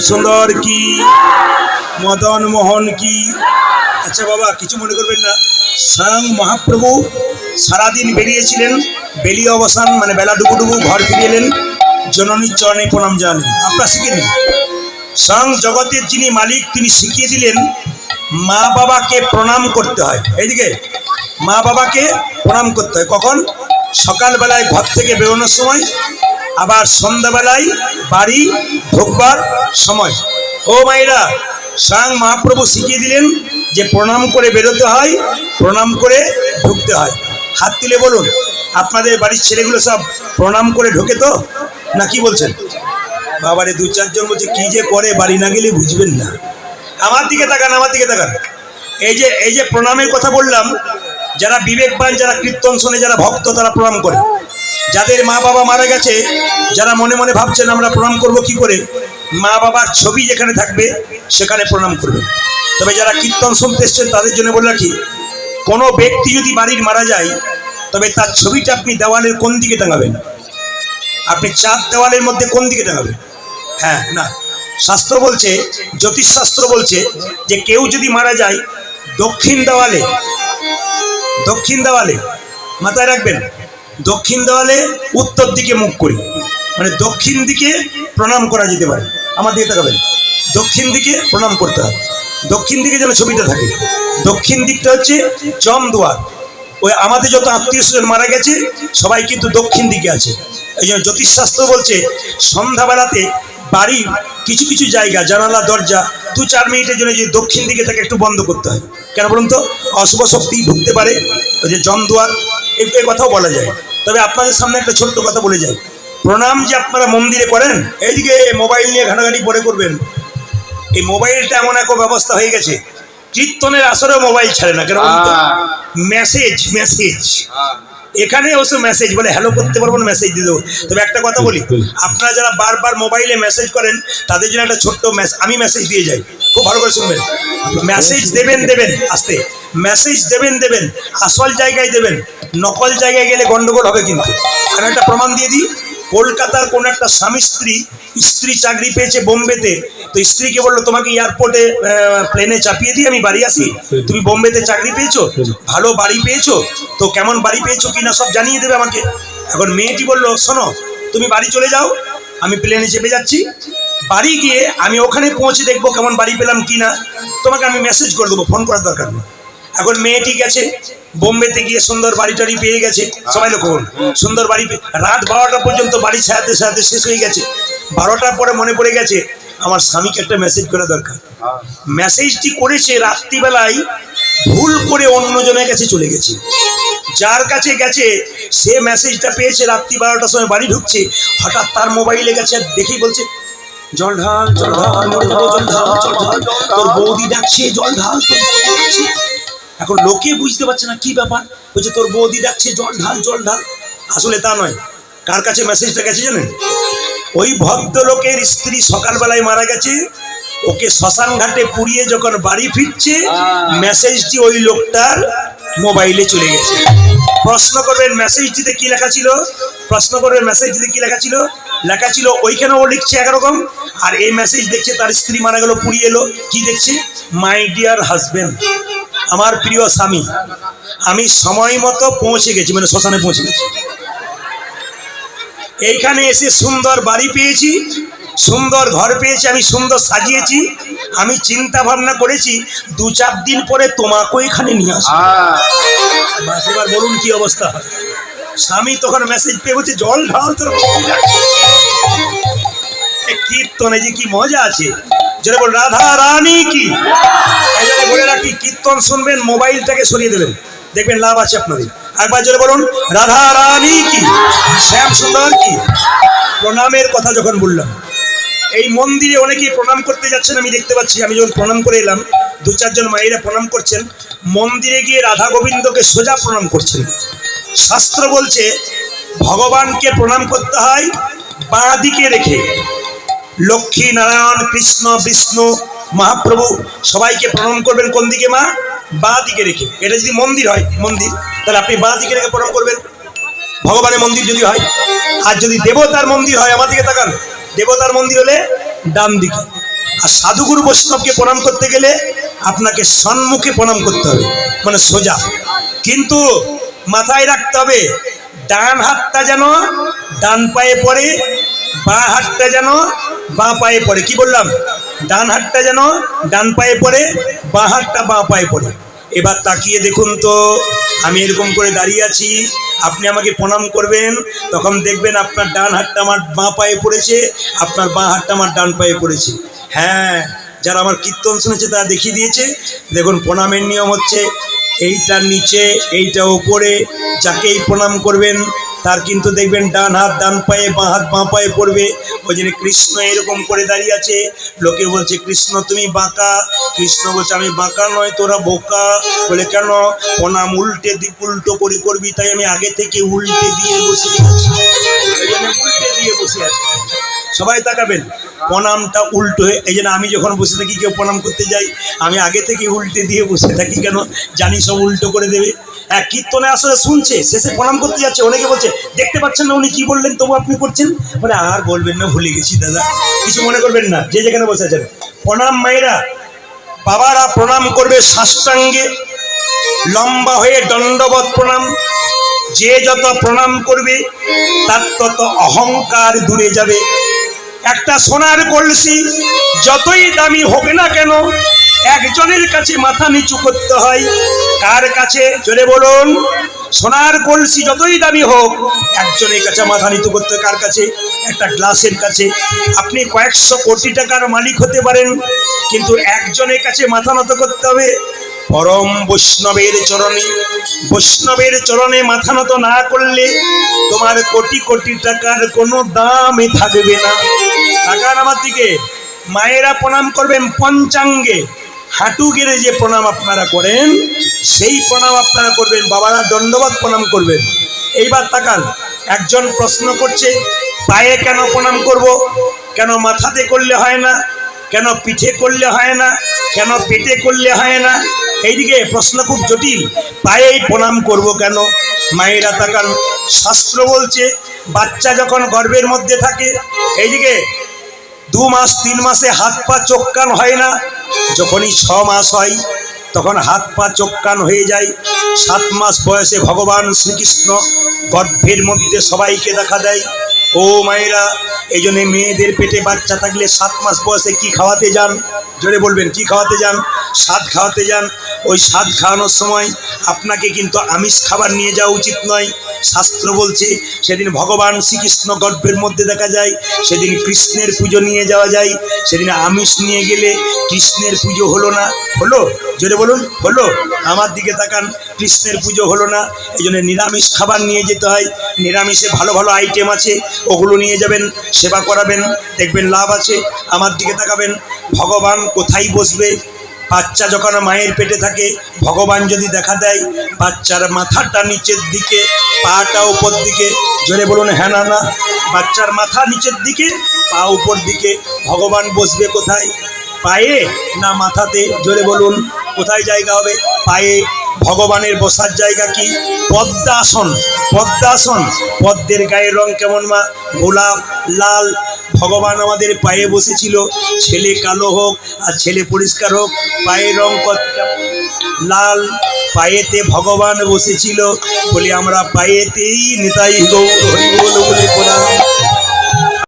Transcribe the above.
সুন্দর কি? মদন মোহন কি? আচ্ছা বাবা, কিছু মনে করবেন না। স্বয়ং মহাপ্রভু সারাদিন বেরিয়েছিলেন বেরিয়ে অবসান মানে বেলা ডুবু ডুবু ঘর ফিরে এলেন, জননীর চরণে প্রণাম জানালেন। আপনারা শিখে নিন। স্বয়ং জগতের যিনি মালিক, তিনি শিখিয়ে দিলেন, মা বাবাকে প্রণাম করতে হয়। এইদিকে, মা বাবাকে প্রণাম করতে হয়। কখন? সকালবেলায় ঘর থেকে বেরোনোর সময় আবার সন্ধ্যাবেলায় বাড়ি ঢোকবার সময়। ও মায়েরা, স্বয়ং মহাপ্রভু শিখিয়ে দিলেন যে প্রণাম করে বেরোতে হয়, প্রণাম করে ঢুকতে হয়। হাত তুলে বলুন, আপনাদের বাড়ির ছেলেগুলো সব প্রণাম করে ঢোকে তো? না কি বলছেন? বাবারে, দু চারজন বলছে, কী যে করে, বাড়ি না গেলে বুঝবেন না। আমার দিকে তাকান, আমার দিকে তাকান। এই যে এই যে প্রণামের কথা বললাম, যারা বিবেকবান, যারা কীর্তন শোনে, যারা ভক্ত, তারা প্রণাম করে। যাদের মা বাবা মারা গেছে, যারা মনে মনে ভাবছেন আমরা প্রণাম করব কি করে, মা বাবার ছবি যেখানে থাকবে, সেখানে প্রণাম করবে। তবে যারা কীর্তন শুনতে এসছেন, তাদের জন্য বলে রাখি, কোনো ব্যক্তি যদি বাড়ির মারা যায়, তবে তার ছবিটা আপনি দেওয়ালের কোন দিকে টাঙাবেন? আপনি চাঁদ দেওয়ালের মধ্যে কোন দিকে টাঙাবেন? হ্যাঁ না। শাস্ত্র বলছে, জ্যোতিষশাস্ত্র বলছে যে কেউ যদি মারা যায় দক্ষিণ দেওয়ালে দক্ষিণ দেওয়ালে মাথায় রাখবেন? দক্ষিণ দেওয়ালে উত্তর দিকে মুখ করি। মানে দক্ষিণ দিকে প্রণাম করা যেতে পারে। আমার দিকে তাকাবেন। দক্ষিণ দিকে প্রণাম করতে হয়। দক্ষিণ দিকে যেন ছবিটা থাকে। দক্ষিণ দিকটা হচ্ছে জম দুয়ার ওই আমাদের যত আত্মীয় স্বজন মারা গেছে, সবাই কিন্তু দক্ষিণ দিকে আছে। এই জন্য জ্যোতিষশাস্ত্র বলছে, সন্ধ্যাবেলাতে বাড়ির কিছু কিছু জায়গা, জানালা, দরজা, দু চার মিনিটের জন্য যদি দক্ষিণ দিকে তাকে একটু বন্ধ করতে হয়। কেন বলুন তো? অশুভ শক্তি ঢুকতে পারে। ওই যে জম এই কথাও বলা যায়। তবে আপনাদের সামনে একটা ছোট্ট কথা বলে যাই। প্রণাম যে আপনারা মন্দিরে করেন এইদিকে মোবাইল নিয়ে ঘাটাঘাটি পরে করবেন। এই মোবাইলটা এমন এক ব্যবস্থা হয়ে গেছে কীর্তনের আসরেও মোবাইল ছাড়ে না কেন মেসেজ মেসেজ এখানে অবশ্য মেসেজ বলে হ্যালো করতে পারব না মেসেজ দিয়ে দেবো। তবে একটা কথা বলি আপনারা যারা বারবার মোবাইলে মেসেজ করেন তাদের জন্য একটা ছোট্ট মেসেজ আমি মেসেজ দিয়ে যাই। খুব ভালো করে শুনবেন। মেসেজ দেবেন দেবেন, আসতে। মেসেজ দেবেন দেবেন, আসল জায়গায় দেবেন। নকল জায়গায় গেলে গন্ডগোল হবে কিন্তু। আমি একটা প্রমাণ দিয়ে দিই। কলকাতার কোনো একটা স্বামী স্ত্রী স্ত্রী চাকরি পেয়েছে বোম্বেতে। তো স্ত্রীকে বলল, তোমাকে এয়ারপোর্টে প্লেনে চাপিয়ে দিয়ে আমি বাড়ি আসি। তুমি বোম্বেতে চাকরি পেয়েছ? ভালো বাড়ি পেয়েছ? তো কেমন বাড়ি পেয়েছ কিনা সব জানিয়ে দেবে আমাকে। এখন মেয়েটি বলল, শোনো, তুমি বাড়ি চলে যাও। আমি প্লেনে চেপে যাচ্ছি। বাড়ি গিয়ে আমি ওখানে পৌঁছে দেখব কেমন বাড়ি পেলাম কিনা। তোমাকে আমি মেসেজ করে দেবো ফোন করার দরকার নেই। এখন মেয়েটি গেছে, বোম্বেতে গিয়ে সুন্দর বাড়ি টাড়ি পেয়ে গেছে। সবাই করুন সুন্দর বাড়ি রাত বারোটা পর্যন্ত বাড়ি সাজাতে সাজাতে শেষ হয়ে গেছে। বারোটার পরে মনে পড়ে গেছে, আমার স্বামীকে একটা মেসেজ করা দরকার। মেসেজটি করেছে রাত্রিবেলায় ভুল করে অন্যজনের কাছে চলে গেছে। যার কাছে গেছে, সে মেসেজটা পেয়েছে, রাত্রি বারোটার সময় বাড়ি ঢুকছে। হঠাৎ তার মোবাইলে গেছে, দেখেই বলছে জল ঢাল জল ঢাল জল ঢাল জল ঢাল তোর বৌদি ডাকছে জল ঢাল। এখন লোকে বুঝতে পারছে না কি ব্যাপার। বলছে তোর বৌদি ডাকছে জল ঢাল জল ঢাল আসলে তা নয়। কার কাছে মেসেজটা গেছে জানেন? ওই ভদ্রলোকের স্ত্রী সকালবেলায় মারা গেছে। ওকে শ্মশান ঘাটে পুড়িয়ে যখন বাড়ি ফিরছে মেসেজটি ওই লোকটার মোবাইলে চলে গেছে। প্রশ্ন করবেন মেসেজটিতে কি লেখা ছিল? প্রশ্ন করবেন মেসেজটিতে কি লেখা ছিল? লেখা ছিল ওইখানে ও লিখছে একরকম আর এই মেসেজ দেখছে তার স্ত্রী মারা গেল পুড়িয়ে এলো। কি দেখছে? মাই ডিয়ার হাজবেন্ড আমার প্রিয় স্বামী আমি সময় মতো পৌঁছে গেছি। মানে শ্মশানে পৌঁছে গেছি। এইখানে এসে সুন্দর বাড়ি পেয়েছি সুন্দর ঘর পেয়েছি আমি সুন্দর সাজিয়েছি আমি চিন্তা ভাবনা করেছি দু চার দিন পরে তোমাকেও এখানে নিয়ে আসব। এবার বলুন কি অবস্থা? স্বামী তখন মেসেজ পেয়ে বলছে জল ঢাল তোর কীর্তনে যে কি মজা আছে? যেটা বল, রাধা রানী কি? বলে রাখি, কীর্তন শুনবেন, মোবাইলটাকে সরিয়ে দেবেন। দেখবেন লাভ আছে আপনাদের। একবার জোরে বলুন, রাধা রানী কি? শ্যাম সুন্দর কি? প্রণামের কথা যখন বললাম, এই মন্দিরে অনেকেই প্রণাম করতে যাচ্ছেন, আমি দেখতে পাচ্ছি, আমি যখন প্রণাম করে এলাম, দু চারজন মায়েরা প্রণাম করছেন, মন্দিরে গিয়ে রাধা গোবিন্দকে সোজা প্রণাম করছেন। শাস্ত্র বলছে, ভগবানকে প্রণাম করতে হয়, বাঁ দিকে রেখে। লক্ষ্মী নারায়ণ, কৃষ্ণ, বিষ্ণু, মহাপ্রভু, সবাইকে প্রণাম করবেন কোন দিকে, মা? বাঁ দিকে রেখে। এটা যদি মন্দির হয়, মন্দির, তাহলে আপনি বাঁ দিকে রেখে প্রণাম করবেন। ভগবানের মন্দির যদি হয়, আর যদি দেবতার মন্দির হয়, আমার দিকে তাকান। দেবতার মন্দির হলে ডান দিকে। আর সাধুগুরু বৈষ্ণবকে প্রণাম করতে গেলে আপনাকে সম্মুখে প্রণাম করতে হবে মানে সোজা। কিন্তু মাথায় রাখতে হবে, ডান হাতটা যেন ডান পায়ে পড়ে, বাঁ হাতটা যেন বাঁ পায়ে পড়ে। কি বললাম? ডান হাতটা যেন ডান পায়ে পড়ে, বাঁ হাতটা বাঁ পায়ে পড়ে। এবার তাকিয়ে দেখুন তো, আমি এরকম করে দাঁড়িয়ে আছি, আপনি আমাকে প্রণাম করবেন, তখন দেখবেন আপনার ডান হাতটা আমার বাঁ পায়ে পড়েছে, আপনার বাঁ হাতটা আমার ডান পায়ে পড়েছে। হ্যাঁ যারা আমার কীর্তন শুনেছে তারা দেখিয়ে দিয়েছে। দেখুন, প্রণামের নিয়ম হচ্ছে, এইটার নিচে, এইটা ওপরে, যাকেই প্রণাম করবেন তার কিন্তু দেখবেন ডান হাত, ডান পায়ে, বাঁ হাত, বাঁ পায়ে পড়বে। ওই জন্য কৃষ্ণ এরকম করে দাঁড়িয়ে আছে। লোকে বলছে, কৃষ্ণ, তুমি বাঁকা। কৃষ্ণ বলছে, আমি বাঁকা নয়, তোরা বোকা। বলে, কেন? প্রণাম, উল্টে দি, উল্টো করে করবি, তাই আমি আগে থেকে উল্টে দিয়ে বসে আছি। উল্টে দিয়ে বসে আছি। সবাই তাকাবেন। প্রণামটা উল্টো হয়ে এই জন্য আমি যখন বসে থাকি, কেউ প্রণাম করতে যাই, আমি আগে থেকে উল্টে দিয়ে বসে থাকি কেন? জানি সব উল্টো করে দেবে। হ্যাঁ কীর্তনে আসলে শুনছে, শেষে প্রণাম করতে যাচ্ছে, অনেকে বলছে, দেখতে পাচ্ছেন না উনি কী বললেন, তবু আপনি করছেন? মানে আর বলবেন না, ভুলে গেছি দাদা, কিছু মনে করবেন না, যে যেখানে বসে আছেন। প্রণাম মায়েরা, বাবারা প্রণাম করবে সাষ্টাঙ্গে। লম্বা হয়ে দণ্ডবত প্রণাম। যে যত প্রণাম করবে, তার তত অহংকার দূরে যাবে। একটা সোনার কলসি, যতই দামি হোক না কেন, একজনের কাছে মাথা নিচু করতে হয়। কার কাছে? জোরে বলুন। সোনার কলসি যতই দামি হোক, একজনের কাছে মাথা নিচু করতে কার কাছে? একটা গ্লাসের কাছে। আপনি কয়েকশো কোটি টাকার মালিক হতে পারেন, কিন্তু একজনের কাছে মাথা নত করতে হবে। পরম বৈষ্ণবের চরণে বৈষ্ণবের চরণে মাথা নত না করলে তোমার কোটি কোটি টাকার কোনো দামই থাকবে না। টাকার আমার দিকে মায়েরা প্রণাম করবেন পঞ্চাঙ্গে। হাঁটু গেড়ে যে প্রণাম আপনারা করেন, সেই প্রণাম আপনারা করবেন, বাবারা দণ্ডবাদ প্রণাম করবেন। এইবার তাকান, একজন প্রশ্ন করছে, পায়ে কেন প্রণাম করব? কেন মাথাতে করলে হয় না? কেন পিঠে করলে হয় না? কেন পেটে করলে হয় না? এইদিকে প্রশ্ন খুব জটিল। পায়েই প্রণাম করব কেন? মায়েরা তাকান, শাস্ত্র বলছে, বাচ্চা যখন গর্ভের মধ্যে থাকে, এইদিকে দু মাস, তিন মাসে হাত পা চোখ কান হয় না। যখনই ছ মাস হয়, তখন হাত পা চোখ কান হয়ে যায়। সাত মাস বয়সে ভগবান শ্রীকৃষ্ণ গর্ভের মধ্যে সবাইকে দেখা দেয়। ও মায়েরা, এই জন্য মেয়েদের পেটে বাচ্চা থাকলে সাত মাস বয়সে কি খাওয়াতে যান? জোরে বলবেন, কি খাওয়াতে যান? স্বাদ খাওয়াতে যান। ওই স্বাদ খাওয়ানোর সময় আপনাকে কিন্তু আমিষ খাবার নিয়ে যাওয়া উচিত নয়। শাস্ত্র বলছে, সেদিন ভগবান শ্রীকৃষ্ণ গর্ভের মধ্যে দেখা যায়, সেদিন কৃষ্ণের পুজো নিয়ে যাওয়া যায়, সেদিন আমিষ নিয়ে গেলে কৃষ্ণের পুজো হলো না। হলো? জোরে বলুন, হলো? আমার দিকে তাকান, কৃষ্ণের পুজো হলো না। এই জন্য নিরামিষ খাবার নিয়ে যেতে হয়। নিরামিষে ভালো ভালো আইটেম আছে, ওগুলো নিয়ে যাবেন, সেবা করাবেন, দেখবেন লাভ আছে। আমার দিকে তাকাবেন, ভগবান কোথায় বসবে? বাচ্চা যখন মায়ের পেটে থাকে, ভগবান যদি দেখা দেয়, বাচ্চার মাথাটা নিচের দিকে, পাটা উপর দিকে, জোরে বলুন হ্যাঁ না না, বাচ্চার মাথা নিচের দিকে, পা উপর দিকে, ভগবান বসবে কোথায়? পায়ে না মাথাতে? জোরে বলুন, কোথায় জায়গা হবে? পায়ে ভগবানের বসার জায়গা কি? পদ্মাসন পদ্মাসন। পদ্মের গায়ের রং কেমন মা? গোলাপ, লাল ভগবান আমাদের পায়ে বসেছিল। ছেলে কালো হোক আর ছেলে পরিষ্কার হোক, পায়ের রং কত- লাল পায়েতে ভগবান বসেছিল বলে আমরা পায়েতেই নেতাই গৌর হরি বলে প্রণাম।